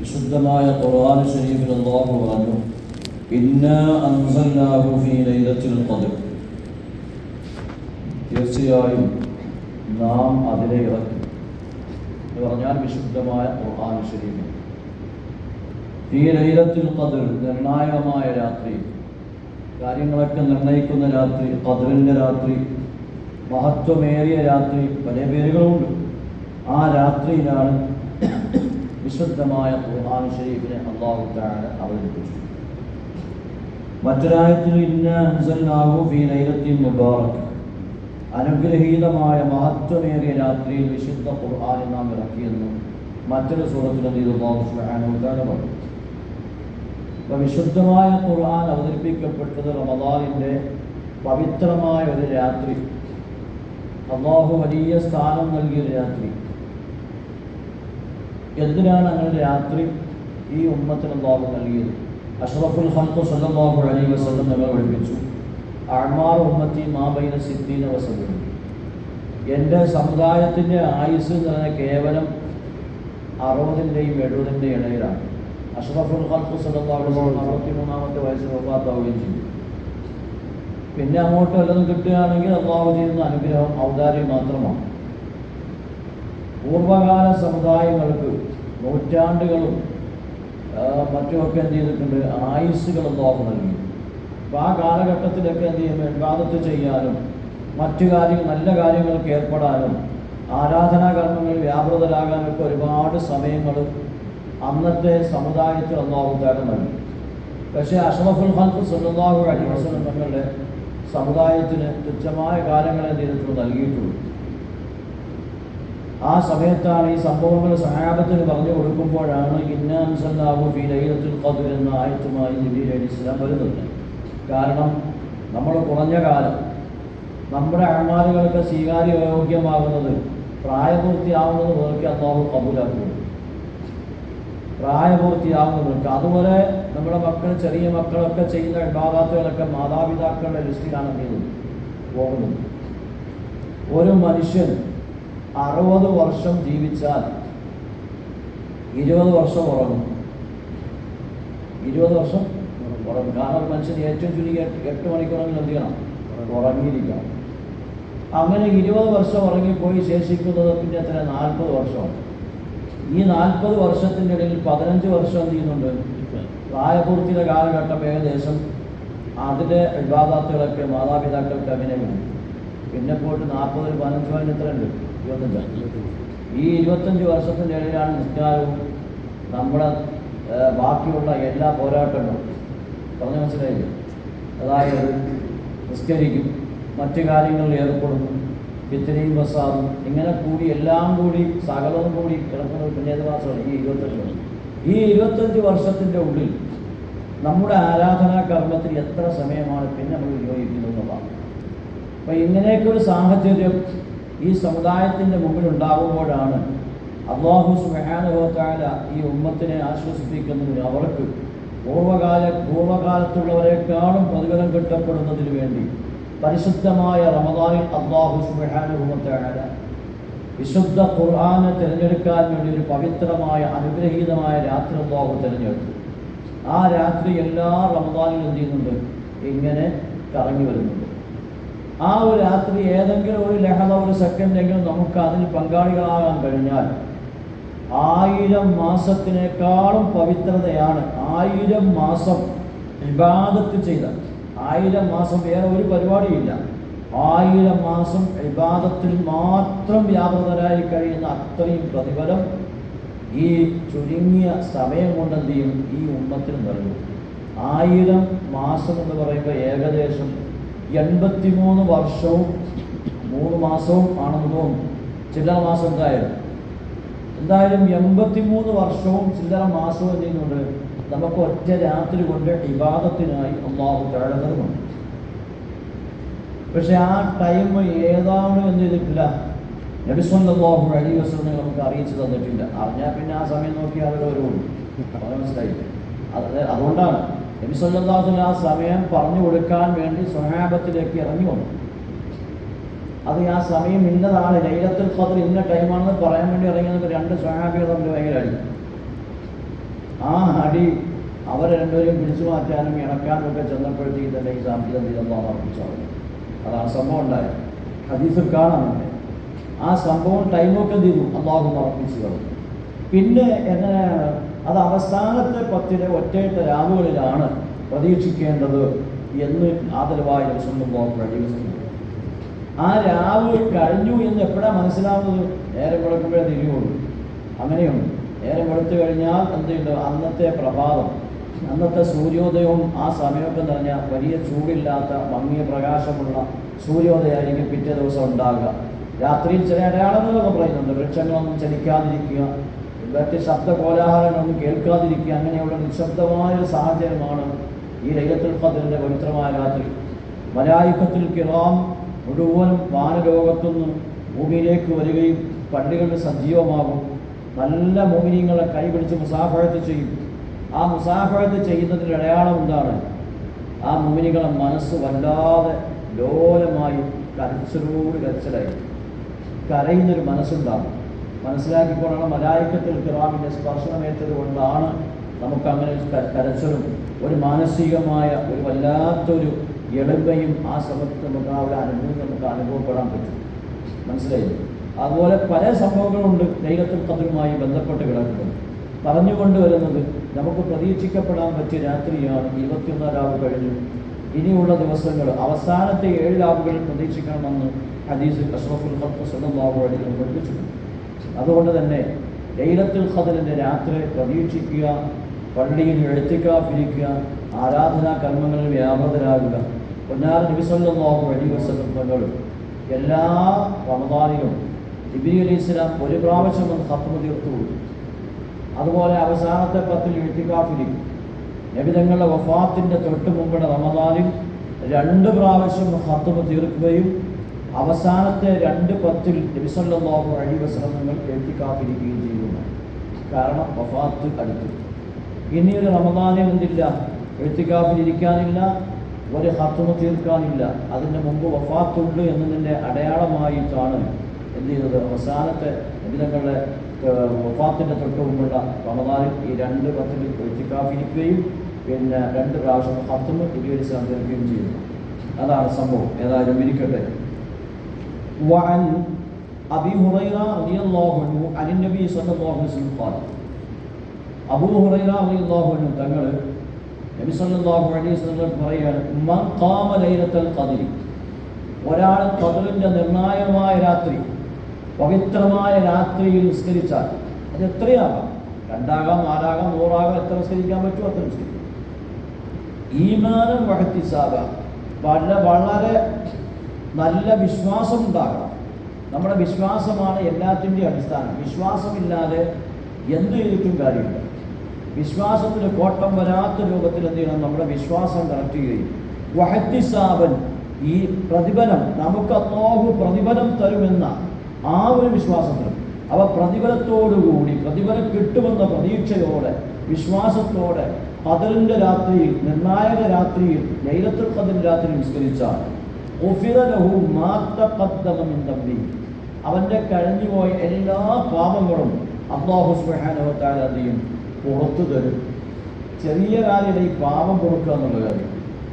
വിശുദ്ധമായ ഖുർആൻ ശരീഫിൽ അല്ലാഹു പറഞ്ഞു തീർച്ചയായും നാം അതിനെ ഇറക്കി. എന്ന് പറഞ്ഞാൽ വിശുദ്ധമായ ഖുർആൻ ശരീഫിൽ ഈ ലൈലത്തുൽ ഖദ്ർ നിർണായകമായ രാത്രി. കാര്യങ്ങളൊക്കെ നിർണയിക്കുന്ന രാത്രി ഖദ്റിന്റെ രാത്രി. മഹത്വമേറിയ രാത്രി പല പേരുകളുണ്ട്. ആ രാത്രിയിലാണ് വിശുദ്ധമായ ഖുർആൻ ഷരീഫിനെ അള്ളാഹു തആല അവതരിപ്പിച്ചു. മറ്റൊരായത്തിൽ അനുഗ്രഹീതമായ മഹത്വമേറിയ രാത്രിയിൽ വിശുദ്ധ ഖുർആൻ നാം ഇറക്കിയെന്നും മറ്റൊരു സൂറത്തിൽ പറഞ്ഞു. അപ്പോൾ വിശുദ്ധമായ ഖുർആൻ അവതരിപ്പിക്കപ്പെട്ടത് റമദാനിന്റെ പവിത്രമായ ഒരു രാത്രി. അള്ളാഹു വലിയ സ്ഥാനം നൽകിയ രാത്രി. എന്തിനാണ് അങ്ങനെ രാത്രി ഈ ഉമ്മത്തിന് ലോകം നൽകിയത്? അഷ്റഫുൽ സ്വന്തം സല്ലല്ലാഹു അലൈഹി വസല്ലം നിങ്ങൾ പഠിപ്പിച്ചു. അഴ്മാർ ഉമ്മത്തി മാബൈന സിദ്ദീന വസല്ലം. എന്റെ സമുദായത്തിന്റെ ആയുസ് എന്ന് പറഞ്ഞാൽ കേവലം അറുപതിന്റെയും എഴുപതിന്റെയും ഇടയിലാണ്. അഷ്റഫുൽ ഹൽക്ക് വസല്ലം അറുപത്തി മൂന്നാമത്തെ വയസ്സിൽ ഒപ്പാത്താവുകയും ചെയ്തു. പിന്നെ അങ്ങോട്ട് വല്ലതും കിട്ടുകയാണെങ്കിൽ അള്ളാഹു ചെയ്യുന്ന അനുഗ്രഹം ഔദാര്യം മാത്രമാണ്. പൂർവകാല സമുദായങ്ങൾക്ക് നൂറ്റാണ്ടുകളും മറ്റുമൊക്കെ എന്ത് ചെയ്തിട്ടുണ്ട്? ആയുസ്സുകൾ അള്ളാഹു നൽകി. അപ്പോൾ ആ കാലഘട്ടത്തിലൊക്കെ എന്ത് ചെയ്യും വിവാദത്ത് ചെയ്യാനും മറ്റു കാര്യങ്ങൾ നല്ല കാര്യങ്ങൾക്ക് ഏർപ്പെടാനും ആരാധനാ കർമ്മങ്ങളിൽ വ്യാപൃതരാകാനൊക്കെ ഒരുപാട് സമയങ്ങൾ അന്നത്തെ സമുദായത്തിൽ തേടം നൽകി. പക്ഷേ അഷ്റഫുൽ ഹൽഫ് വസല്ലം തങ്ങളുടെ സമുദായത്തിന് തുച്ഛമായ കാലങ്ങളെ ചെയ്തിട്ടുള്ളൂ? നൽകിയിട്ടുള്ളൂ. ആ സമയത്താണ് ഈ സംഭവങ്ങൾ സഹാബത്തിന് പറഞ്ഞു കൊടുക്കുമ്പോഴാണ് ഇന്നാൻസല്ലാഹു ഫി ലൈലത്തുൽ ഖദ്ർ എന്ന ആയത്തുമായി നബി അലി ഇസ്ലാം വരുന്നത്. കാരണം നമ്മൾ കുറഞ്ഞ കാലം നമ്മുടെ അമാലുകൾക്ക് സ്വീകാര്യോഗ്യമാകുന്നത് പ്രായപൂർത്തിയാവുന്നത് മുതൽക്ക് അള്ളാഹു കബൂലാക്കുന്നു പ്രായപൂർത്തിയാവുന്നവർക്ക് അതുപോലെ നമ്മുടെ മക്കൾ ചെറിയ മക്കളൊക്കെ ചെയ്യുന്ന ഇബാദാത്തുകളൊക്കെ മാതാപിതാക്കളുടെ ലിസ്റ്റിലാണ് എന്ത് പോകുന്നത്. ഒരു മനുഷ്യൻ അറുപത് വർഷം ജീവിച്ചാൽ ഇരുപത് വർഷം ഉറങ്ങും. ഇരുപത് വർഷം ഉറങ്ങും. കാരണം മനുഷ്യന് മനുഷ്യൻ ഏറ്റവും ചുരുങ്ങി എട്ട് മണിക്കൂറെങ്കിലും എന്ത് ചെയ്യണം? ഉറങ്ങിയിരിക്കണം. അങ്ങനെ ഇരുപത് വർഷം ഉറങ്ങിപ്പോയി ശേഷിക്കുന്നത് പിന്നെ എത്ര നാൽപ്പത് വർഷമാണ്. ഈ നാൽപ്പത് വർഷത്തിന്റെ ഇടയിൽ പതിനഞ്ച് വർഷം എന്ത് ചെയ്യുന്നുണ്ട്? പ്രായപൂർത്തിയുടെ കാലഘട്ടം ഏകദേശം അതിലെ വിവാദാത്തുകളൊക്കെ മാതാപിതാക്കൾക്ക് അങ്ങനെ പിന്നെ പോയിട്ട് നാൽപ്പതിൽ പതിനഞ്ച് പതിനെത്ര ഉണ്ട് ഇരുപത്തഞ്ച് ഈ ഇരുപത്തഞ്ച് വർഷത്തിന്റെ ഇടയിലാണ് നിസ്കാരവും നമ്മുടെ ബാക്കിയുള്ള എല്ലാ പോരാട്ടങ്ങളും. പറഞ്ഞ മനസ്സിലായില്ലേ? അതായത് നിസ്കരിക്കും മറ്റു കാര്യങ്ങളിൽ ഏർപ്പെടുന്നു ഇത്രയും പ്രസാദും ഇങ്ങനെ കൂടി എല്ലാം കൂടി സകലവും കൂടി കിടക്കുന്ന പുണ്യത മാസമാണ് ഈ ഇരുപത്തഞ്ച് വർഷം. ഈ ഇരുപത്തഞ്ച് വർഷത്തിന്റെ ഉള്ളിൽ നമ്മുടെ ആരാധനാ കർമ്മത്തിൽ എത്ര സമയമാണ് പിന്നെ നമ്മൾ ഉപയോഗിക്കുന്നതെന്നുള്ളതാണ് അപ്പം ഇങ്ങനെയൊക്കെ ഒരു സാഹചര്യം ഈ സമുദായത്തിന്റെ മുമ്പിൽ ഉണ്ടാകുമ്പോഴാണ് അള്ളാഹു സുഹാനുഭവത്തായ ഈ ഉമ്മത്തിനെ ആശ്വസിപ്പിക്കുന്നതിന് അവർക്ക് പൂർവകാല പൂർവകാലത്തുള്ളവരെക്കാളും പ്രതിഫലം കിട്ടപ്പെടുന്നതിന് വേണ്ടി പരിശുദ്ധമായ റമദാനിൽ അള്ളാഹു സുഹാനുഭവത്തായ വിശുദ്ധ ഖുർആാനെ തിരഞ്ഞെടുക്കാൻ വേണ്ടി ഒരു പവിത്രമായ അനുഗ്രഹീതമായ രാത്രി അള്ളാഹു തിരഞ്ഞെടുത്തു. ആ രാത്രി എല്ലാ റമദാനിലും എന്ത് ചെയ്യുന്നുണ്ട്? ഇങ്ങനെ കറങ്ങി വരുന്നുണ്ട്. ആ ഒരു രാത്രി ഏതെങ്കിലും ഒരു ലഹള ഒരു സെക്കൻഡെങ്കിലും നമുക്ക് അതിൽ പങ്കാളികളാകാൻ കഴിഞ്ഞാൽ ആയിരം മാസത്തിനേക്കാളും പവിത്രതയാണ് ആയിരം മാസം ഇബാദത്ത് ചെയ്ത. ആയിരം മാസം വേറെ ഒരു പരിപാടിയില്ല. ആയിരം മാസം ഇബാദത്തിൽ മാത്രം വ്യാപൃതരായി കഴിയുന്ന അത്രയും പ്രതിഫലം ഈ ചുരുങ്ങിയ സമയം കൊണ്ട് ചെയ്യും? ഈ ഉമ്മത്തിന് നൽകും. ആയിരം മാസം എന്ന് പറയുമ്പോൾ ഏകദേശം എൺപത്തിമൂന്ന് വർഷവും മൂന്ന് മാസവും ആണെന്ന് തോന്നുന്നു. ചില്ലറ മാസം എന്തായാലും. എന്തായാലും എൺപത്തിമൂന്ന് വർഷവും ചില്ലറ മാസവും എന്ത് നമുക്ക് ഒറ്റ രാത്രി കൊണ്ട് വിവാദത്തിനായി ഒന്നാമത് താഴെ നൽകുന്നുണ്ട് പക്ഷെ ആ ടൈം ഏതാണ് എന്ന് ചെയ്തിട്ടില്ല നബിസ്വല്ലാഹു അലി വസ്ലം നമുക്ക് അറിയിച്ചു തന്നിട്ടില്ല അറിഞ്ഞാൽ പിന്നെ ആ സമയം നോക്കി അവരുടെ ഒരു മനസ്സിലായി അത് അതുകൊണ്ടാണ്. നബിസ്വല്ലാഹുവിന് ആ സമയം പറഞ്ഞു കൊടുക്കാൻ വേണ്ടി സ്വഹാബത്തിലേക്ക് ഇറങ്ങി വന്നു. അത് ആ സമയം ഇന്നതാണ്. ലൈലത്തിൽ ഖദർ ഇന്ന ടൈമാണെന്ന് പറയാൻ വേണ്ടി ഇറങ്ങിയത് രണ്ട് സ്വഹാബികൾ തമ്മിൽ ഭയങ്കര അടി. ആ അടി അവരെ രണ്ടുപേരും പിടിച്ചു മാറ്റാനും ഇണക്കാനും ഒക്കെ ചെന്നപ്പോഴത്തേക്ക് തന്നെ ഈ സാമ്പത്തികം തീരുമ്പോൾ അർപ്പിച്ചു അതാണ് സംഭവം ഉണ്ടായത്. ഹദീസിൽ കാണാനുണ്ട് ആ സംഭവം ടൈമൊക്കെ തീരും അള്ളാഹു അർപ്പിച്ചു പിന്നെ എങ്ങനെയാണ് അത് അവസാനത്തെ പത്തിലെ ഒറ്റയിട്ട രാവുകളിലാണ് പ്രതീക്ഷിക്കേണ്ടത് എന്ന് ആദരവായ സ്വന്തം പ്രതീക്ഷിക്കുന്നു ആ രാവ് കഴിഞ്ഞു എന്ന് എപ്പോഴാണ് മനസ്സിലാവുന്നത്? നേരം കൊടുക്കുമ്പോഴേ തിരിയുള്ളൂ. അങ്ങനെയുണ്ട്. നേരം കൊടുത്തു കഴിഞ്ഞാൽ എന്തുണ്ട് അന്നത്തെ പ്രഭാതം അന്നത്തെ സൂര്യോദയവും ആ സമയമൊക്കെ എന്ന് പറഞ്ഞാൽ വലിയ ചൂടില്ലാത്ത ഭംഗിയ പ്രകാശമുള്ള സൂര്യോദയമായിരിക്കും പിറ്റേ ദിവസം ഉണ്ടാകുക. രാത്രിയിൽ ചില അടയാളങ്ങളൊക്കെ പറയുന്നുണ്ട്. വൃക്ഷങ്ങളൊന്നും ചലിക്കാതിരിക്കുക. മറ്റ് ശബ്ദ കോലാഹലങ്ങളൊന്നും കേൾക്കാതിരിക്കുക അങ്ങനെയുള്ള നിശബ്ദമായ ഒരു സാഹചര്യമാണ് ഈ ലൈലത്തുൽ ഖദറിന്റെ പവിത്രമായ രാത്രി. മലായുഖത്തിൽ കിറാം മുഴുവനും വാനലോകത്തുനിന്ന് ഭൂമിയിലേക്ക് വരികയും പള്ളികൾ സജീവമാകും. നല്ല മോമിനിയങ്ങളെ കൈപിടിച്ച് മുസാഫഴത്ത് ചെയ്യും. ആ മുസാഫഴത്ത് ചെയ്യുന്നതിന്റെ അടയാളം എന്താണ്? ആ മോമിനികളെ മനസ്സ് വല്ലാതെ ലോലമായി കരച്ചിലോട് കരച്ചിലായി. കരയുന്നൊരു മനസ്സുണ്ടാകും. മനസ്സിലാക്കിക്കൊണ്ടാണ് മലായിക്കത്തിൽ കിറാമിന്റെ സ്പർശനമേറ്റത് കൊണ്ടാണ് നമുക്ക് അങ്ങനെ കരച്ചിലും ഒരു മാനസികമായ ഒരു വല്ലാത്തൊരു എളിമയും ആ സമയത്ത് നമുക്ക് ആ ഒരു അനുഭവം നമുക്ക് അനുഭവപ്പെടാൻ പറ്റും. മനസ്സിലായില്ലേ അതുപോലെ പല സംഭവങ്ങളുണ്ട് ലൈലത്തുൽ ഖദറുമായി ബന്ധപ്പെട്ട് കിടക്കുന്നത്. പറഞ്ഞുകൊണ്ട് വരുന്നത് നമുക്ക് പ്രതീക്ഷിക്കപ്പെടാൻ പറ്റിയ രാത്രിയാണ് ഇരുപത്തിയൊന്നാം കഴിഞ്ഞു. ഇനിയുള്ള ദിവസങ്ങൾ അവസാനത്തെ ഏഴ് രാവുകളിൽ പ്രതീക്ഷിക്കണമെന്ന് ഹദീസ് അഷ്റഫുൽ ഹത്ത് സ്വന്തം അലൈഹി പഠിപ്പിച്ചിട്ടുണ്ട്. അതുകൊണ്ട് തന്നെ ലൈലത്തുൽ ഖദറിന്റെ രാത്രി പ്രതീക്ഷിക്കുക പള്ളിയിൽ എഴുത്തിക്കാപ്പിരിക്കുക ആരാധനാ കർമ്മങ്ങളിൽ വ്യാപൃതരാകുക. പൊന്നാർ നബി നോക്കും വസല്ലം തങ്ങൾ എല്ലാ റമദാനിലും ജിബിരി അലി ഇസ്ലാം ഒരു പ്രാവശ്യം ഒന്ന് ഖത്മ തീർത്തു അതുപോലെ അവസാനത്തെ പത്തിൽ എഴുത്തിക്കാപ്പിരിക്കും നബി തങ്ങളുടെ വഫാത്തിന്റെ തൊട്ട് മുമ്പുള്ള റമദാനിൽ രണ്ട് പ്രാവശ്യം ഹത്തുമ തീർക്കുകയും അവസാനത്തെ രണ്ട് പത്തിൽ നബിസല്ലാഹു അഴി നിങ്ങൾ എഴുത്തിക്കാത്തിരിക്കുകയും ചെയ്യുന്നു. കാരണം വഫാത്ത് അടുത്തു. ഇനി ഒരു റമദാനെ എന്തില്ല എഴുത്തിക്കാപ്പിലിരിക്കാനില്ല ഒരു ഹത്തുമ തീർക്കാനില്ല. അതിന് മുമ്പ് വഫാത്തുണ്ട് എന്നതിന്റെ അടയാളമായിട്ടാണ് എന്ത് ചെയ്തത് അവസാനത്തെ എന്തിനങ്ങളുടെ വഫാത്തിന്റെ തൊട്ട് മുമ്പുള്ള റമദാനിൽ ഈ രണ്ട് പത്തിൽ എഴുത്തിക്കാപ്പിരിക്കുകയും പിന്നെ രണ്ട് പ്രാവശ്യം ഹത്തുമ ഇരുപത് തീർക്കുകയും ചെയ്യുന്നു. അതാണ് സംഭവം. ഏതായാലും ഇരിക്കട്ടെ. وعن أبي هريرة رضي الله عنه عن النبي صلى الله عليه وسلم قال അബൂ ഹുറൈറ റളിയല്ലാഹു അൻഹു തങ്ങൾ നബി സല്ലല്ലാഹു അലൈഹി വസല്ലം പറയാണ് മൻ ഖാമ ലൈലത്തുൽ ഖദ്രി ഒരാൾ ഖദറിന്റെ നിർണായകമായ രാത്രി പവിത്രമായ രാത്രിയിൽ നിസ്കരിച്ചാൽ അത് എത്രയാകാം രണ്ടാകാം നാലാകാം നൂറാകാം എത്ര നിസ്കരിക്കാൻ പറ്റുമോ അത്ര നിസ്കരിക്കാം ഈമാനം വഹത്തിസാകാം വളരെ വളരെ നല്ല വിശ്വാസം ഉണ്ടാകണം. നമ്മുടെ വിശ്വാസമാണ് എല്ലാത്തിന്റെയും അടിസ്ഥാനം. വിശ്വാസമില്ലാതെ എന്ത് ചെയ്തിട്ടും കാര്യമില്ല. വിശ്വാസത്തിന് കോട്ടം വരാത്ത രൂപത്തിൽ എന്ത് ചെയ്യണം? നമ്മുടെ വിശ്വാസം കറക്റ്റ് ചെയ്യും വഹത്തിസാവൻ ഈ പ്രതിഫലം നമുക്ക് അള്ളാഹു പ്രതിഫലം തരുമെന്ന ആ ഒരു വിശ്വാസത്തിലും. അവ പ്രതിഫലത്തോടുകൂടി പ്രതിഫലം കിട്ടുമെന്ന പ്രതീക്ഷയോടെ വിശ്വാസത്തോടെ പതിലിന്റെ രാത്രിയിൽ നിർണായക രാത്രിയിൽ ലൈലത്തുൽ ഖദർ രാത്രി നിസ്കരിച്ചാൽ അവന്റെ കഴിഞ്ഞുപോയ എല്ലാ പാപങ്ങളും അള്ളാഹു ചെയ്യും? പുറത്തു തരും. ചെറിയ കാര്യമില്ല ഈ പാപം പൊറുക്കുക എന്നുള്ള കാര്യം.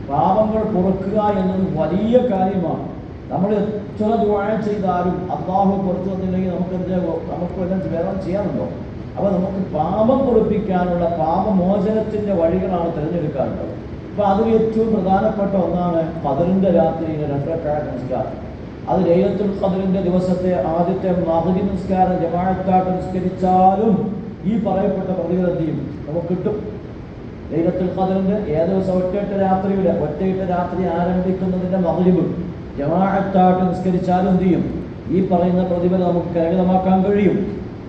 പാപങ്ങൾ പൊറുക്കുക എന്നത് വലിയ കാര്യമാണ്. നമ്മൾ എത്ര ദുആ ചെയ്താലും അള്ളാഹു പുറത്തു തന്നില്ലെങ്കിൽ നമുക്ക് എന്ത് നമുക്ക് എല്ലാം വേറെ ചെയ്യാനുണ്ടോ? അപ്പോൾ നമുക്ക് പാപം പൊറുപ്പിക്കാനുള്ള പാപമോചനത്തിന്റെ വഴികളാണ് തിരഞ്ഞെടുക്കാറുള്ളത് അപ്പോൾ അതിൽ ഏറ്റവും പ്രധാനപ്പെട്ട ഒന്നാണ് പതിറിന്റെ രാത്രിയിലെ രണ്ടരക്കായ നമസ്കാരം. അത് ലൈലത്തുൽ ഖദറിന്റെ ദിവസത്തെ ആദ്യത്തെ മഹദി നിസ്കാരം ജമാഅത്തായിട്ട് നിസ്കരിച്ചാലും ഈ പറയപ്പെട്ട പ്രതിഫലത്തെയും നമുക്ക് കിട്ടും. ലൈലത്തുൽ ഖദറിന്റെ ഏത് ദിവസം ഒറ്റയിട്ട രാത്രിയുടെ ഒറ്റയിട്ട രാത്രി ആരംഭിക്കുന്നതിന്റെ മഹരിബ് ജമാഅത്തായിട്ട് നിസ്കരിച്ചാലും എന്ത് ചെയ്യും? ഈ പറയുന്ന പ്രതിഫലം നമുക്ക് കരകിതമാക്കാൻ കഴിയും.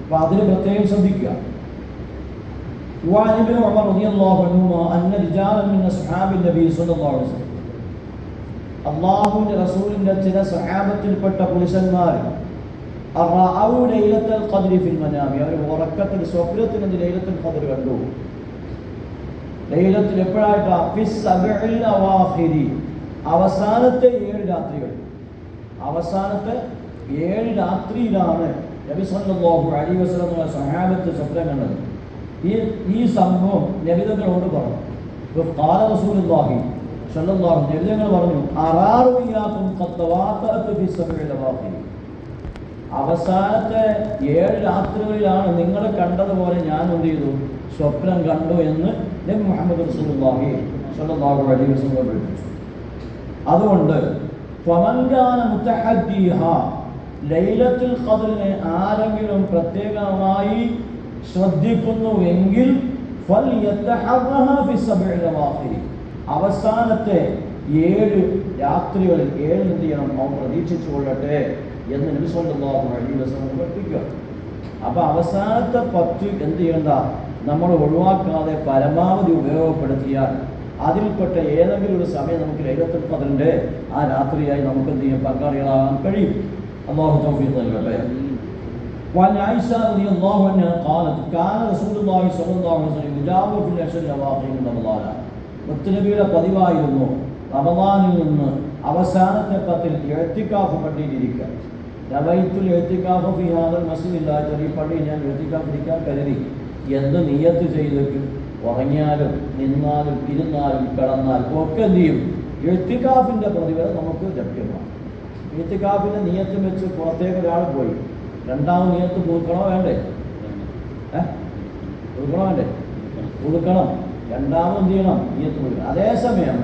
അപ്പൊ അതിന് പ്രത്യേകം ശ്രദ്ധിക്കുക. وعن ابن عمر رضي الله عنهما أن رجالا من أصحاب النبي صلى الله عليه وسلم അള്ളാഹുവിന്റെ റസൂലിന്റെ ചില സഹാബത്തിൽപ്പെട്ട പുരുഷന്മാർ റഅൗ ലൈലത്തുൽ ഖദ്രി ഫിൽ മനാമി അവർ ഉറക്കത്തിൽ സ്വപ്നത്തിൽ എന്ത് ലൈലത്തുൽ ഖദ്ർ കണ്ടു ലൈലത്തിൽ എപ്പോഴായിട്ടാ ഫിസ് സബഇൽ അവാഖിരി അവസാനത്തെ ഏഴ് രാത്രികൾ അവസാനത്തെ ഏഴ് രാത്രിയിലാണ് നബി സല്ലല്ലാഹു അലൈഹി വസല്ലം സഹാബത്ത് സ്വപ്നം കണ്ടത് ഈ ഈ സംഭവം നബിതങ്ങളോട് പറഞ്ഞു. കാല റസൂലുള്ളാഹി നബിതങ്ങൾ പറഞ്ഞു ഫി അവസാനത്തെ ഏഴ് രാത്രികളിലാണ് നിങ്ങളെ കണ്ടതുപോലെ ഞാൻ എന്ത് ചെയ്തു? സ്വപ്നം കണ്ടു എന്ന് നബി മുഹമ്മദ് റസൂലുള്ളാഹി അലൈഹി വസല്ലം അതുകൊണ്ട് ലൈലത്തുൽ ആരെങ്കിലും പ്രത്യേകമായി ശ്രദ്ധിക്കുന്നുവെങ്കിൽ എങ്കിൽ അവസാനത്തെ ഏഴ് രാത്രികളിൽ ഏഴ് എന്ത് ചെയ്യണം? അവൻ പ്രതീക്ഷിച്ചു കൊള്ളട്ടെ എന്ന് വസല്ലം പഠിപ്പിക്കുക അപ്പൊ അവസാനത്തെ പത്ത് എന്ത് ചെയ്യണ്ട? നമ്മൾ ഒഴിവാക്കാതെ പരമാവധി ഉപയോഗപ്പെടുത്തിയാൽ അതിൽപ്പെട്ട ഏതെങ്കിലും ഒരു സമയം നമുക്ക് ലൈലത്തുൽ ഖദറിന്റെ ആ രാത്രിയായി നമുക്ക് എന്ത് ചെയ്യാൻ പങ്കാളികളാകാൻ കഴിയും. അള്ളാഹു നൽകട്ടെ. وعن عائشة رضي الله عنها قالت كان رسول الله صلى الله عليه وسلم يجاور في العشر الأواخر من رمضان മുത്തനബിയുടെ പതിവായിരുന്നു റമദാനിൽ നിന്ന് അവസാനത്തെ പത്തിൽ എഴുത്തിക്കാഫ് പള്ളിയിലിരിക്കുക നവൈത്തുൽ എഴുത്തിക്കാഫ് ഫി ഹാദൽ മസ്ജിദില്ലാത്ത ഈ പള്ളിയിൽ ഞാൻ എഴുത്തിക്കാഫ് ഇരിക്കാൻ കരുതി എന്ന് നിയത്ത് ചെയ്തിട്ട് ഉറങ്ങിയാലും നിന്നാലും ഇരുന്നാലും കിടന്നാലും ഒക്കെ എന്ത് ചെയ്യും എഴുത്തിക്കാഫിൻ്റെ പ്രതിഫലം നമുക്ക് ലഭ്യമാണ് എഴുത്തിക്കാഫിൻ്റെ നിയത്ത് വെച്ച് പുറത്തേക്ക് ഒരാൾ പോയി രണ്ടാമത് നിയത്ത് പുതുക്കണോ വേണ്ടേ? പുതുക്കണോ വേണ്ടേ? പുതുക്കണം രണ്ടാമത് എന്ത് ചെയ്യണം? നിയത്ത് പുതുക്കണം അതേസമയം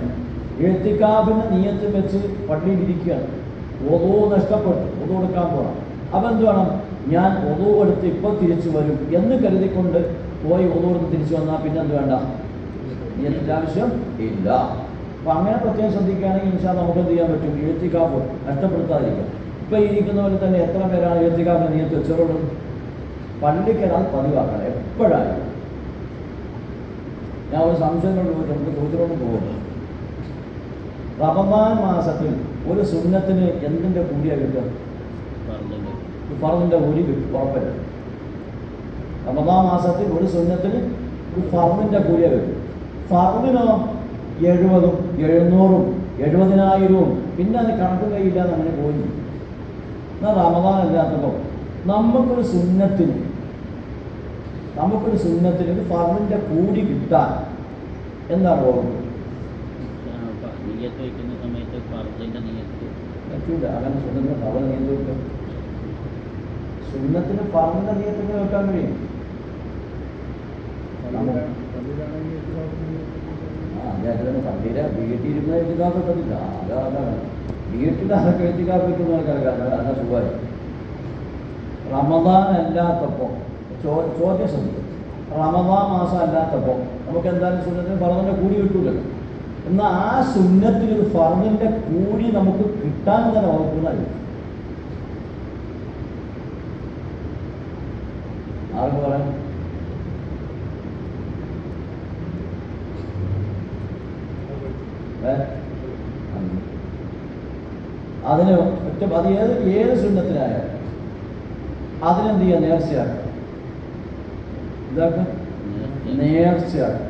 എഴുത്തിക്കാപ്പിന് നിയത്ത് വെച്ച് പള്ളിയിൽ ഇരിക്കുകയാണ്. ഒതു നഷ്ടപ്പെട്ടു. ഒതു കൊടുക്കാൻ പോകണം അപ്പം എന്ത് വേണം? ഞാൻ ഒതു എടുത്ത് ഇപ്പോൾ തിരിച്ചു വരും എന്ന് കരുതിക്കൊണ്ട് പോയി ഒതു എടുത്ത് തിരിച്ചു വന്നാൽ പിന്നെ എന്ത് വേണ്ട? നിയത്തിന്റെ ആവശ്യം ഇല്ല. അപ്പം അങ്ങനെ പ്രത്യേകം ശ്രദ്ധിക്കുകയാണെങ്കിൽ ഇൻഷാ നമുക്ക് എന്ത് ചെയ്യാൻ പറ്റും? എഴുത്തിക്കാപ്പ് നഷ്ടപ്പെടുത്താതിരിക്കാം. ഇപ്പം ഇരിക്കുന്ന പോലെ തന്നെ എത്ര പേരാണ് എഴുത്തിക്കാഫിന് നിയത്ത് വെച്ചോളും പള്ളിക്കരാൾ പതിവാക്കണം. എപ്പോഴായി ഞാൻ ഒരു സംശയങ്ങളോട് പോയിട്ട് നമുക്ക് ചോദിച്ചോണ്ട് പോകുന്നു റമദാൻ മാസത്തിൽ ഒരു സുന്നത്തിന് എന്തിന്റെ കൂടിയാ കിട്ടുക? ഫറദിന്റെ കൂലി കിട്ടും ഉറപ്പില്ല. റമദാൻ മാസത്തിൽ ഒരു സുന്നത്തിന് ഒരു ഫറദിന്റെ കൂലിയാണ് കിട്ടും ഫറദിനോ എഴുപതും എഴുന്നൂറും എഴുപതിനായിരവും. പിന്നെ അത് കണക്കുകയില്ല അങ്ങനെ പോയി എന്നാൽ റമദാൻ അല്ലാത്തപ്പോൾ നമുക്കൊരു സുന്നത്തിന് നമുക്കൊരു സുന്നത്തിന് ഒരു ഫറദിന്റെ കൂടി കിട്ടാൻ എന്താണ് പോകുന്നത് പറ്റൂല. അങ്ങനെ സുന്നത്തിന് ഫറ നീന്തി വെക്കാം സുന്നത്തിന് ഫറദിന്റെ നീയത്തിന് വെക്കാൻ കഴിയും? ആ അദ്ദേഹത്തിന് പള്ളിയിലെ വീട്ടിലിരുന്ന എഴുതിക്കാപ്പ് പറ്റില്ല. അത് അതാണ്. വീട്ടിൽ അതൊക്കെ എഴുതിക്കാപ്പ് വെക്കുന്നവർക്കൊക്കെ അല്ല സുഖമായി റമദാൻ അല്ലാത്തപ്പോൾ ചോ ചോദ്യം ശ്രദ്ധിക്കും റമദാൻ മാസം അല്ലാത്തപ്പോൾ നമുക്ക് എന്തായാലും സുന്നത്തിന് ഫറദിന്റെ കൂടി കിട്ടൂലല്ലോ. എന്നാൽ ആ സുന്നത്തിൽ ഒരു ഫറദിന്റെ കൂടി നമുക്ക് കിട്ടാൻ തന്നെ ഉറപ്പുന്നതായി ആർക്ക് പറയാം ഏ? അതിന് ഒറ്റ അത് ഏത് ഏത് സുന്നത്തിനായാലും അതിനെന്ത് ചെയ്യുക നേർച്ചയാക്കുക ഇതാക്കുക നേർച്ചയാക്കുക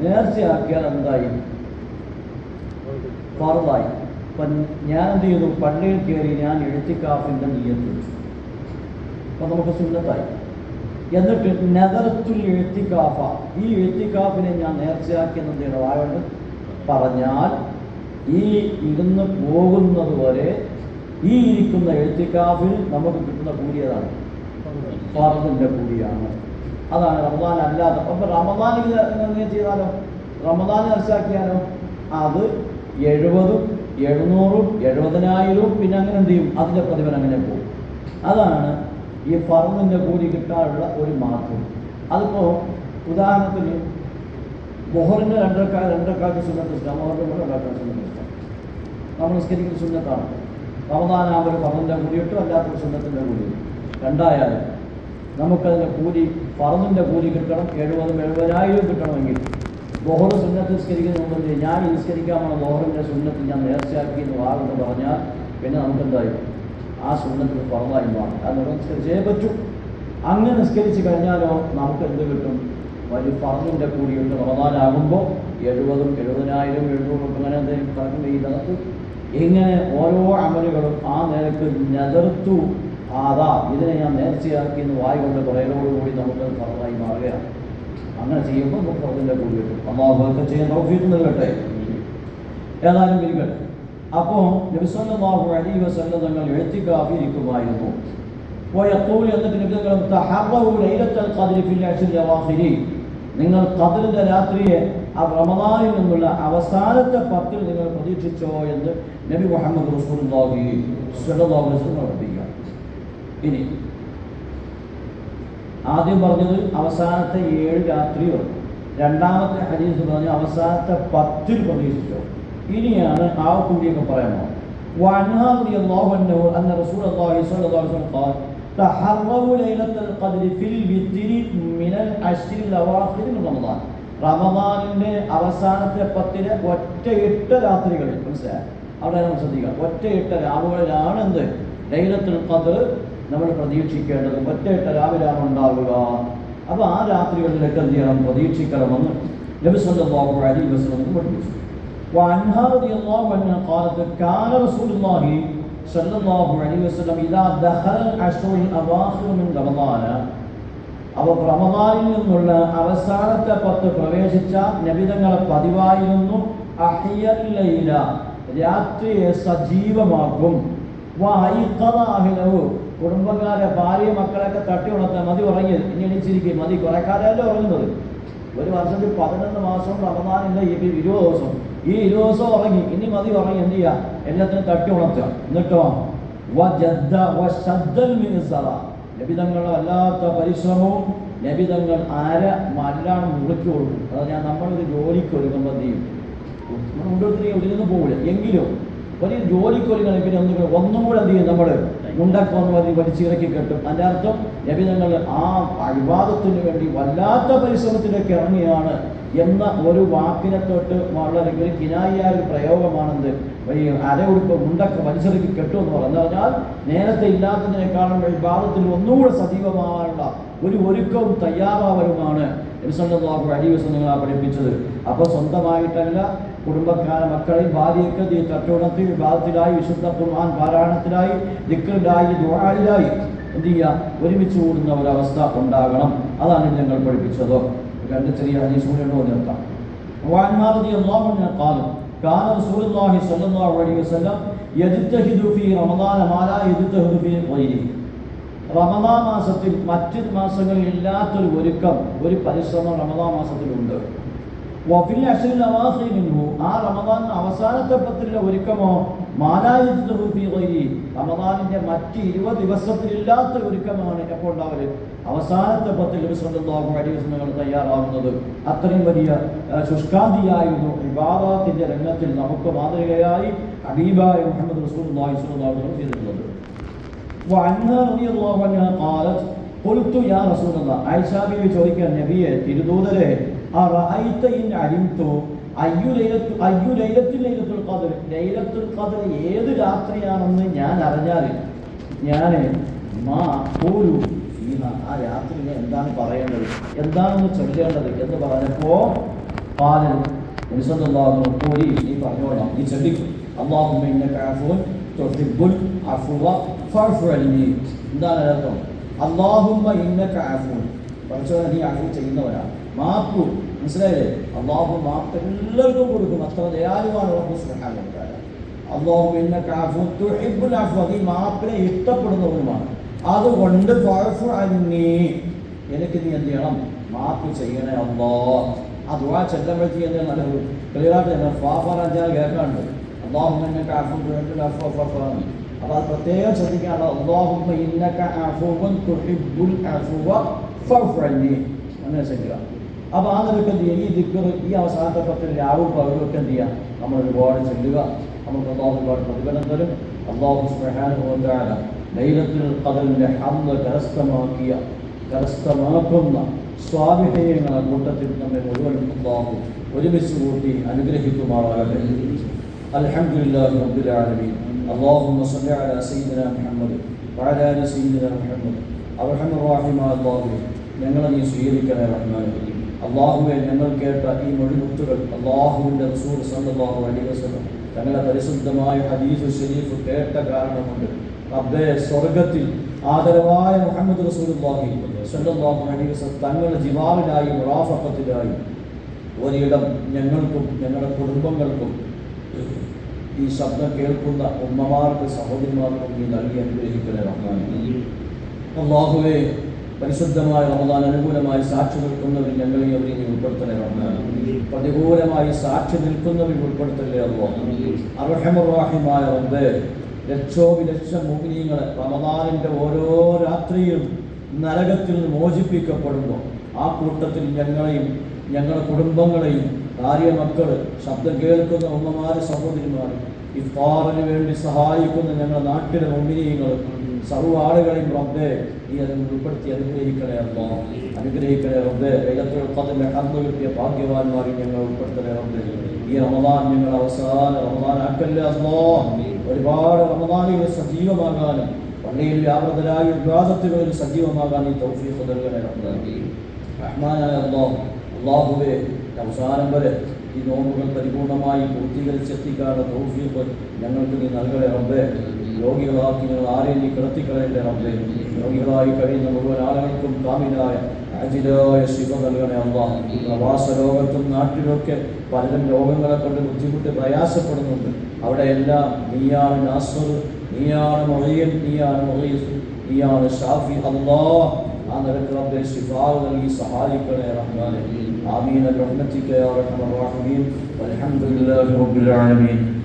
നേർച്ചയാക്കിയാൽ എന്തായി? പറവായി അപ്പം ഞാൻ എന്ത് ചെയ്തു പള്ളിയിൽ കയറി ഞാൻ എഴുത്തിക്കാഫിന്റെ നീയത്ത് അപ്പം നമുക്ക് സുന്നത്തായി. എന്നിട്ട് നെതറത്തുൽ എഴുത്തിക്കാഫ. ഈ എഴുത്തിക്കാഫിനെ ഞാൻ നേർച്ചയാക്കി എന്ന് എന്ത് ചെയ്യണം ആയോണ്ട് പറഞ്ഞാൽ ഈ ഇരുന്ന് പോകുന്നത് വരെ ഈ ഇരിക്കുന്ന എഴുത്തിക്കാഫിൽ നമുക്ക് കിട്ടുന്ന കൂടിയതാണ് ഫറദിന്റെ കൂടിയാണ് അതാണ് റമദാൻ അല്ലാതെ. അപ്പം റമദാനിൽ നീ ചെയ്താലോ? റമദാൻ മനസ്സിലാക്കിയാലോ? അത് എഴുപതും എഴുന്നൂറും എഴുപതിനായിരവും പിന്നെ അങ്ങനെ എന്ത് ചെയ്യും? അതിന്റെ പ്രതിഫലം അങ്ങനെ പോകും. അതാണ് ഈ ഫറദിന്റെ കൂലി കിട്ടാനുള്ള ഒരു മാർഗം. അതിപ്പോൾ ഉദാഹരണത്തിന് ബൊഹറിന്റെ രണ്ടരക്കാൽ രണ്ടരക്കാലത്ത് സുന്നത്ത് ബൊഹറിന്റെ കൂടെ രണ്ടാക്കാൻ സുന്നത്ത് ഇഷ്ടം നമ്മൾ നിസ്കരിക്കുന്ന സുന്നത്താണ് റമദാനാകുമ്പോൾ പറഞ്ഞ കൂടിയിട്ടും അല്ലാത്തൊരു സുന്നത്തിന്റെ കൂടി. രണ്ടായാലും നമുക്കതിന്റെ കൂലി ഫറദിന്റെ കൂലി കിട്ടണം. എഴുപതും എഴുപതിനായിരം കിട്ടണമെങ്കിൽ ബോഹർ സുന്നത്ത് നിസ്കരിക്കുന്ന മുമ്പ് ഞാൻ നിസ്കരിക്കാമെന്ന ബോഹറിന്റെ സുന്നത്ത് ഞാൻ നേർച്ചയാക്കി എന്ന് വാറെന്ന് പറഞ്ഞാൽ പിന്നെ നമുക്ക് എന്തായി ആ സുന്നത്തിന് ഫറദായി മാറും. അത് നിസ്കരിച്ചേ പറ്റൂ. അങ്ങനെ നിസ്കരിച്ച് കഴിഞ്ഞാലോ നമുക്ക് എന്ത് കിട്ടും? വലിയ ഫർദിന്റെ കൂടിയുണ്ട്. റമദാനാകുമ്പോൾ എഴുപതും എഴുപതിനായിരം എഴുന്നൂറും അങ്ങനെ എന്തെങ്കിലും കറക്റ്റ് ഈ നടത്തും ഇങ്ങനെ ഓരോ അമലുകളും ആ നിലയ്ക്ക് നെതിർത്തു അതാ ഇതിനെ ഞാൻ നേർച്ചയാക്കി എന്ന് വായ കൊണ്ട് കുറയലോടുകൂടി നമുക്ക് ഫർദായി മാറുകയാണ്. അങ്ങനെ ചെയ്യുമ്പോൾ നമുക്ക് ഫർദിന്റെ കൂടി കിട്ടും അള്ളാഹുബൊക്കെ ചെയ്യാൻ തൗഫീഖ് നൽകട്ടെ. ഏതായാലും ഇരിക്കട്ടെ അപ്പോൾ നബിസ്വല്ലാഹു അലി വസല്ല തങ്ങൾ തോൽ എന്നിട്ട് നിങ്ങൾ തങ്ങൾ തഹറു ലൈലത്തൽ ഖദ്രി ഫിൽ അഷ്രി അവാഖിരി നിങ്ങൾ ഖദ്റിന്റെ രാത്രിയെ ആ റമദാനിൽ നിന്നുള്ള അവസാനത്തെ പത്തിൽ നിങ്ങൾ പ്രതീക്ഷിച്ചോ എന്ന് നബി മുഹമ്മദ് റസൂലുള്ളാഹി സ്വല്ലല്ലാഹു അലൈഹി വസല്ലം പഠിപ്പിക്കുക ഇനി ആദ്യം പറഞ്ഞത് അവസാനത്തെ ഏഴ് രാത്രിയോ രണ്ടാമത്തെ ഹദീസ് പറഞ്ഞ് അവസാനത്തെ പത്തിൽ പ്രതീക്ഷിച്ചോ ഇനിയാണ് ആ കൂടിയൊക്കെ പറയാമോ وعنها رضي الله عنه أن رسول الله صلى الله عليه وسلم قال تحروا ليلة القدر في الوتر من العشر الأواخر من رمضان റമദാനിന്റെ അവസാനത്തെ പത്തിലെ ഒറ്റയിട്ട രാത്രികളിൽ മനസ്സിലായ അവിടെ നമ്മൾ ശ്രദ്ധിക്കുക ഒറ്റയിട്ട രാവുകളിലാണ് എന്ത് ലൈലത്തുൽ ഖദർ നമ്മൾ പ്രതീക്ഷിക്കേണ്ടത് ഒറ്റയിട്ട രാവിലാണ് ഉണ്ടാവുക അപ്പോൾ ആ രാത്രികളിലൊക്കെ എന്ത് ചെയ്യണം പ്രതീക്ഷിക്കണമെന്ന് നബി സല്ലല്ലാഹു അലൈഹി വസല്ലം പഠിപ്പിച്ചു وعنها رضي الله عنها قالت كان رسول الله സല്ലല്ലാഹു അലൈഹി വസല്ലം ഇദാ ദഖൽ അഷ്ഹുറുൽ അവാഖിർ മിൻ റമദാന അവ റമദാനിൽ നിന്നുള്ള അവസാനത്തെ പത്ത് പ്രവേശിച്ച നബിതങ്ങളെ പതിവായിരുന്നു. അഹിയൽ ലൈല രാത്രിയെ സജീവമാക്കും. കുടുംബക്കാരെ ഭാര്യ മക്കളൊക്കെ തട്ടി ഉണർത്താൻ മതി ഉറങ്ങിയത്. ഇനി എണീച്ചിരിക്കും മതി. കുറെ കാലമല്ലേ ഉറങ്ങുന്നത്. ഒരു വർഷത്തിൽ പതിനൊന്ന് മാസം റമദാനില്ല ഈ ഇരുപത് ദിവസം. ഈ ഇരുപത് ദിവസം ഉറങ്ങി. ഇനി മതി ഉറങ്ങി. എന്ത് ചെയ്യുക എല്ലാത്തിനും തട്ടി ഉണർത്തുക. എന്നിട്ടോ? ലഭിതങ്ങളുടെ വല്ലാത്ത പരിശ്രമവും ലഭിതങ്ങൾ ആര മല്ലാണ് മുറിച്ചു അതായത് ഞാൻ നമ്മളൊരു ജോലിക്ക് ഒരുങ്ങുമ്പോൾ എന്ത് ചെയ്യും? മുണ്ടൊത്തിരി ഒതുങ്ങുന്നു പോകില്ല. എങ്കിലും ഒരു ജോലിക്ക് ഒരുങ്ങണം പിന്നെ ഒന്നും കൂടെ- ഒന്നും കൂടെ എന്ത് ചെയ്യും നമ്മൾ മുണ്ടൊക്കെ പറഞ്ഞ് വലിച്ചിറക്കി കെട്ടും. അതിന്റെ അർത്ഥം നബി തങ്ങൾ ആ അഴിവാദത്തിന് വേണ്ടി വല്ലാത്ത പരിശ്രമത്തിലേക്ക് ഇറങ്ങിയാണ് എന്ന ഒരു വാക്കിനെ തൊട്ട് വളരെ ഒരു കിനായിയായ ഒരു പ്രയോഗമാണെന്ത്? ഈ അരയുടുപ്പ് മുണ്ടൊക്കെ കെട്ടും എന്ന് പറഞ്ഞു പറഞ്ഞാൽ നേരത്തെ ഇല്ലാത്തതിനേക്കാളും വിഭാഗത്തിൽ ഒന്നുകൂടെ സജീവമാകാനുള്ള ഒരു ഒരുക്കവും തയ്യാറാവലുമാണ് എരിസല്ലാഹു അടിവസം നിങ്ങളാ പഠിപ്പിച്ചത്. അപ്പോൾ സ്വന്തമായിട്ടല്ല കുടുംബക്കാരെ മക്കളെയും ഭാര്യയൊക്കെ ഈ തട്ടുണത്തിൽ വിവാദത്തിലായി വിശുദ്ധ ഖുർആൻ പാരായണത്തിലായി ദിക്കറിലായി ദുആയിലായി എന്ത് ചെയ്യുക ഒരുമിച്ച് കൂടുന്ന ഒരവസ്ഥ ഉണ്ടാകണം അതാണ് ഞങ്ങൾ പഠിപ്പിച്ചത് രണ്ട് ചെറിയ ഹദീസ് കൂടെ ഉണ്ടോ എന്ന് നിർത്താം وعنها رضي الله عنها قال كان رسول الله صلى الله عليه وسلم يجتهد في رمضان ما لا يجتهد في غيره റമദാ മാസത്തിൽ മറ്റ് മാസങ്ങളിൽ ഇല്ലാത്തൊരു ഒരുക്കം ഒരു പരിശ്രമം റമദാ മാസത്തിലുണ്ട് വഫിൽ അശ്രിൽ അവാഖിർ മിൻഹു ആ റമദാൻ അവസാനത്തെ പത്തിലെ ഒരുക്കമോ മാലായുദ്ദഹു ഫീ ഗൈരി റമദാനിന്റെ മറ്റ് ഇരുപത് ദിവസത്തിലില്ലാത്ത ഒരുക്കമാണ് എപ്പോൾ ഉണ്ടാവല് അവസാനത്തെ പത്തിൽ നബി സല്ലല്ലാഹു അലൈഹി വസല്ലം തയ്യാറാവുന്നത് അത്രയും വലിയ ആ, ശുഷ്കാന്തിയായിരുന്നു ഇബാദത്തിന്റെ രംഗത്തിൽ നമുക്ക് മാതൃകയായി ഹബീബായ മുഹമ്മദ് റസൂലുള്ളാഹി സ്വല്ലല്ലാഹു അലൈഹി വസല്ലം ചെയ്തിട്ടുള്ളത് وعنها رضي الله عنها قالت قلت يا رسول الله عائشة ബീവി ചോദിക്കാൻ നബിയെ തിരുദൂതരെ ലൈലത്തിൽ ഏത് രാത്രിയാണെന്ന് ഞാൻ അറിഞ്ഞാൽ ഞാൻ ആ രാത്രി എന്താണ് പറയേണ്ടത്? എന്താണെന്ന് ചൊല്ലേണ്ടത് എന്ന് പറഞ്ഞപ്പോ പാലൻ നീ പറഞ്ഞോളാം. നീ ചൊല്ലിക്കും. എന്താണ് അർത്ഥം അള്ളാഹുമ്മ ഇന്നക അഫൂൻ പഠിച്ചവനെ നീ അഫു ചെയ്യുന്നവനാണ്. മാപ്പ് മനസ്സിലായില്ലേ? അള്ളാഹു മാപ്പ് എല്ലാവർക്കും കൊടുക്കും. അത്ര ദയാലുവാണ് അള്ളാഹു അഫ്വ. നീ മാപ്പിനെ ഇഷ്ടപ്പെടുന്നവനുമാണ്. അതുകൊണ്ട് എനിക്ക് നീ എന്ത് ചെയ്യണം? മാപ്പ് ചെയ്യണേ അള്ളാ. ദുആ ചെല്ലുമ്പോഴത്തേക്ക് എന്താ നല്ലത് ക്ലിയറായിട്ട് തന്നെ കേൾക്കാണ്ട് അള്ളാഹുമ്മ ഇന്നക അഫൂൻ തുഹിബ്ബുൽ അഫ്വ ഫഅഫു അപ്പോൾ അത് പ്രത്യേകം ശ്രദ്ധിക്കാനുള്ള അള്ളാഹുമ്മ ഇന്നക അഫൂൻ തുഹിബ്ബുൽ അഫ്വ ഫഅഫു അന്നി അങ്ങനെ ചെയ്യുക അപ്പോൾ ആ നിലയ്ക്ക് എന്ത് ചെയ്യുക ഈ ദിക്കർ ഈ അവസാനത്തെ പത്തിൽ രാവും പകലും ഒക്കെ എന്ത് ചെയ്യുക നമ്മൾ ഒരുപാട് ചെല്ലുക നമുക്ക് അള്ളാഹു ഒരുപാട് പ്രതിഫലം തരും അള്ളാഹു സുബ്ഹാനഹു ലൈലത്തുൽ ഖദറിന്റെ ഹമ്മ കരസ്ഥമാക്കിയ കരസ്ഥമാക്കുന്ന സ്വാഭിഹേയങ്ങളെ കൂട്ടത്തിൽ നമ്മെ മുഴുവൻ അള്ളാഹു ഒരുമിച്ച് കൂട്ടി അനുഗ്രഹിക്കുമാറാകട്ടെ അൽഹംദുലില്ലാഹി റബ്ബിൽ ആലമീൻ اللهم صل على سيدنا محمد وعلى ال سيدنا محمد അർഹമ റഹീമായ അല്ലാഹു ഞങ്ങളെ നീ സ്വീകരിക്കണേ റഹ്മാൻ അള്ളാഹുവെ ഞങ്ങൾ കേട്ട ഈ മൊഴിമുത്തുകൾ അള്ളാഹുവിന്റെ റസൂൽ സല്ലല്ലാഹു അലൈഹി വസല്ലം. തങ്ങളുടെ പരിശുദ്ധമായ ഹദീസ് ഷരീഫ് കേട്ട കാരണമുണ്ട്. റബ്ബേ സ്വർഗത്തിൽ ആദരവായ മുഹമ്മദ് റസൂലുള്ളാഹി സ്വല്ലല്ലാഹു അലൈഹി വസല്ലം തങ്ങളുടെ ജിവാവിനായി മുറാഫക്കത്തിലായി ഒരിടം ഞങ്ങൾക്കും ഞങ്ങളുടെ കുടുംബങ്ങൾക്കും ഈ ശബ്ദം കേൾക്കുന്ന ഉമ്മമാർക്ക് സഹോദരിമാർക്കും നീ നൽകി അനുഗ്രഹിക്കുന്ന റഹ്മാൻ അള്ളാഹുവേ പരിശുദ്ധമായ റമദാൻ അനുകൂലമായി സാക്ഷി നിൽക്കുന്നവർ ഞങ്ങളെ അവരെയും നീ ഉൾപ്പെടുത്തണേ പ്രതികൂലമായി സാക്ഷി നിൽക്കുന്നവർ ഉൾപ്പെടുത്തല്ലേ അർഹമുറാഹിമായ റബ്ബേ. ലക്ഷോപിലക്ഷം മോഹിനിയങ്ങളെ റമദാനിന്റെ ഓരോ രാത്രിയും നരകത്തിൽ നിന്ന് മോചിപ്പിക്കപ്പെടുമ്പോൾ ആ കൂട്ടത്തിൽ ഞങ്ങളെയും ഞങ്ങളുടെ കുടുംബങ്ങളെയും ഭാര്യ ഭാര്യമക്കൾ ശബ്ദം കേൾക്കുന്ന ഉമ്മമാര് സഹോദരിമാർ ഇഫ്താറിന് വേണ്ടി സഹായിക്കുന്ന ഞങ്ങളുടെ നാട്ടിലെ മോഹിനിയങ്ങൾ സർവ ആളുകളെയും റബ്ബേ നീ അതിൽ ഉൾപ്പെടുത്തി അനുഗ്രഹിക്കണേ അമ്മ അനുഗ്രഹിക്കണേ റബ്ബേ പതിനെ കടന്നു കിട്ടിയ ഭാഗ്യവാന്മാരെ ഞങ്ങൾ ഉൾപ്പെടുത്തണേ റബ്ബേ ഈ റമദാൻ ഞങ്ങൾ അവസാന റമദാൻ അല്ലോ ഒരുപാട് റമദാനികൾ സജീവമാകാനും പള്ളിയിൽ വ്യാപൃതരായ വിവാദത്തുകളിൽ സജീവമാകാൻ ഈ തൗഫീഖ് നൽകണേ റബ്ബേ റഹ്മാനായ അമ്മോ അള്ളാഹുവേ അവസാനം വരെ ഈ നോമ്പുകൾ പരിപൂർണമായി പൂർത്തീകരിച്ചെത്തിക്കാനുള്ള തൗഫീഖ് ഞങ്ങൾക്ക് നീ നൽകണേ റബ്ബേ രോഗികളാക്കി ഞങ്ങൾ ആരെയും നീ കിടത്തിക്കളയല്ലേ റബ്ബേ. രോഗികളായി കഴിയുന്ന മുഴുവൻ ആളുകൾക്കും കാമിനായ അജിലായ ശിവ നൽകണേ അമ്മ പ്രവാസ ലോകത്തും നാട്ടിലൊക്കെ പലരും രോഗങ്ങളെ കൊണ്ട് ബുദ്ധിമുട്ട് പ്രയാസപ്പെടുന്നുണ്ട്. അവിടെ എല്ലാം നീയാണ് നാസർ നീയാണ് മൊഴിയൻ നീയാണ് മൊഴീഫ് നീയാണ് ഷാഫി. അള്ളാ ആ നിരക്ക് റബ്ബെ ശിഫാൽ നൽകി സഹായിക്കണേ റഹ്മാനെ. ആമീന റഹ്മത്തിക്ക് റഹ്മീൻ അലഹമുല്ലാ റബ്ബുൽ ആലമീൻ.